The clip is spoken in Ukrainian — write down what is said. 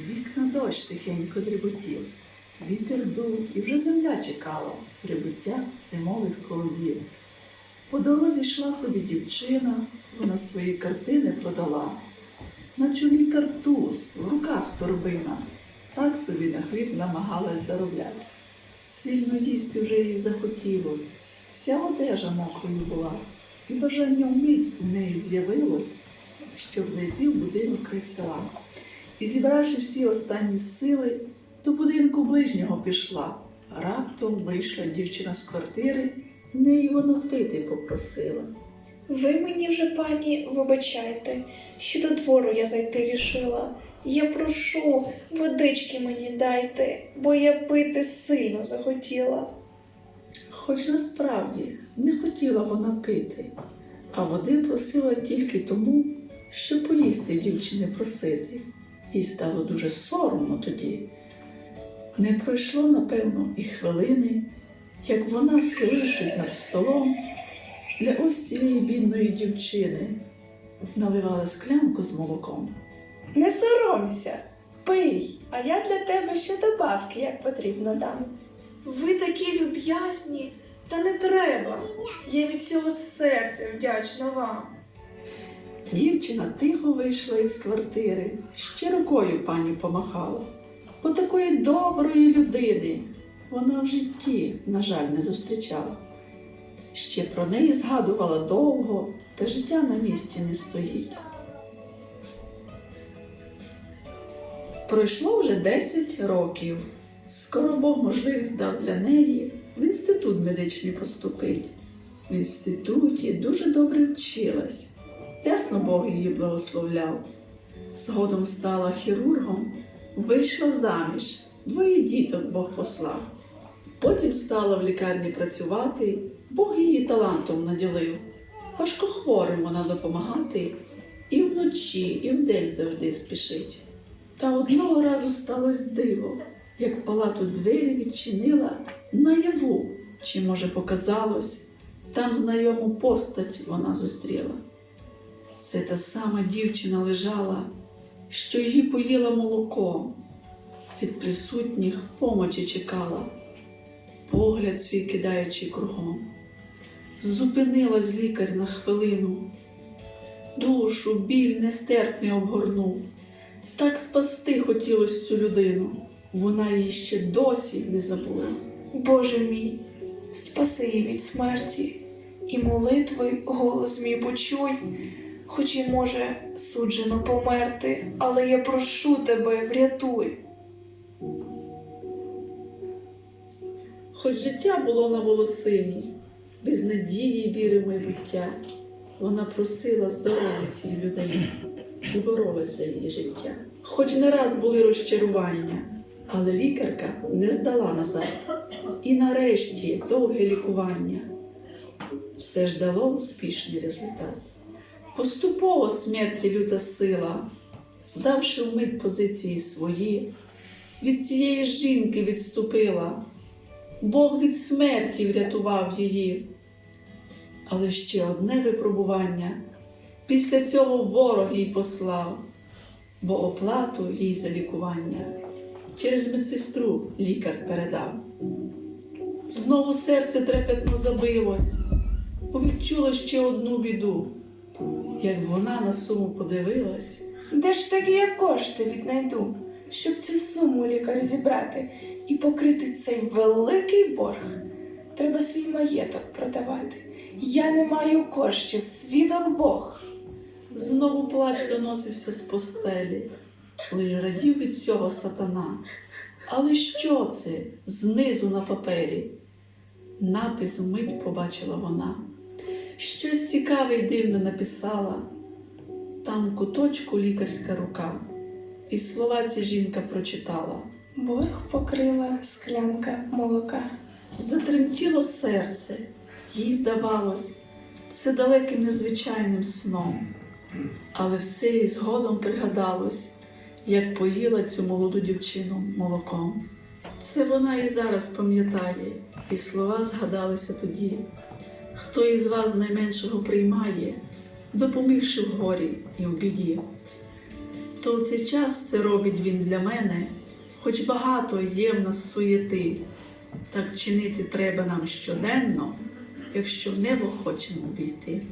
Вікна дощ тихенько дріботів, вітер дув, і вже земля чекала прибуття зимових холодів. По дорозі йшла собі дівчина, вона свої картини подала. На чолі картуз, в руках торбина, так собі на хліб намагалась заробляти. Сильно їсти вже їй захотілось, вся одежа мокрою була, і бажання вмить в неї з'явилось, щоб зайти в будинок край села. І зібравши всі останні сили, до будинку ближнього пішла. Раптом вийшла дівчина з квартири, в неї воно пити попросила. Ви мені вже, пані, вибачайте, що до двору я зайти рішила. Я прошу, водички мені дайте, бо я пити сильно захотіла. Хоч насправді не хотіла вона пити, а води просила тільки тому, що поїсти дівчини просити. Їй стало дуже соромно тоді. Не пройшло, напевно, і хвилини, як вона, схилившись над столом, для ось цієї бідної дівчини наливала склянку з молоком. Не соромся, пий, а я для тебе ще добавки, як потрібно дам. Ви такі люб'язні, та не треба. Я від цього серця вдячна вам. Дівчина тихо вийшла із квартири, ще рукою пані помахала. Бо такої доброї людини вона в житті, на жаль, не зустрічала. Ще про неї згадувала довго, та життя на місці не стоїть. Пройшло вже 10 років. Скоро Бог можливість дав для неї в інститут медичний поступить. В інституті дуже добре вчилась. Ясно Бог її благословляв. Згодом стала хірургом, вийшла заміж, двоє діток Бог послав. Потім стала в лікарні працювати, Бог її талантом наділив. Важкохворим вона допомагати і вночі, і вдень завжди спішить. Та одного разу сталося диво, як палату двері відчинила наяву, чи, може, показалось, там знайому постать вона зустріла. Це та сама дівчина лежала, що її поїла молоком, від присутніх помочі чекала, погляд свій кидаючи кругом. Зупинилась лікар на хвилину, душу біль нестерпний обгорнув. Так спасти хотілось цю людину, вона її ще досі не забула. Боже мій, спаси її від смерті, і молитви голос мій почуй, хоч і може суджено померти, але я прошу тебе, врятуй. Хоч життя було на волосині, без надії віри майбуття, вона просила здоров'я цій людині і боролась її життя. Хоч не раз були розчарування, але лікарка не здала назад. І нарешті довге лікування все ж дало успішний результат. Поступово смерті люта сила, здавши вмить позиції свої, від цієї жінки відступила. Бог від смерті врятував її. Але ще одне випробування після цього ворог їй послав, бо оплату їй за лікування через медсестру лікар передав. Знову серце трепетно забилось, бо відчула ще одну біду. Як вона на суму подивилась, Де ж такі я кошти віднайду, щоб цю суму лікарю зібрати і покрити цей великий борг? Треба свій маєток продавати. Я не маю коштів, свідок Бог. Знову плач доносився з постелі, лиш радів від цього сатана. Але що це знизу на папері? Напис вмить побачила вона. Щось цікаве й дивне написала. Там в куточку лікарська рука, і слова ці жінка прочитала. Борг покрила склянка молока. Затремтіло серце, їй здавалось, це далеким незвичайним сном. Але все їй згодом пригадалось, як поїла цю молоду дівчину молоком. Це вона і зараз пам'ятає, і слова згадалися тоді. Хто із вас найменшого приймає, допомігши в горі і в біді. то у цей час це робить він для мене, хоч багато є в нас суєти. Так чинити треба нам щоденно, якщо в небо хочемо війти.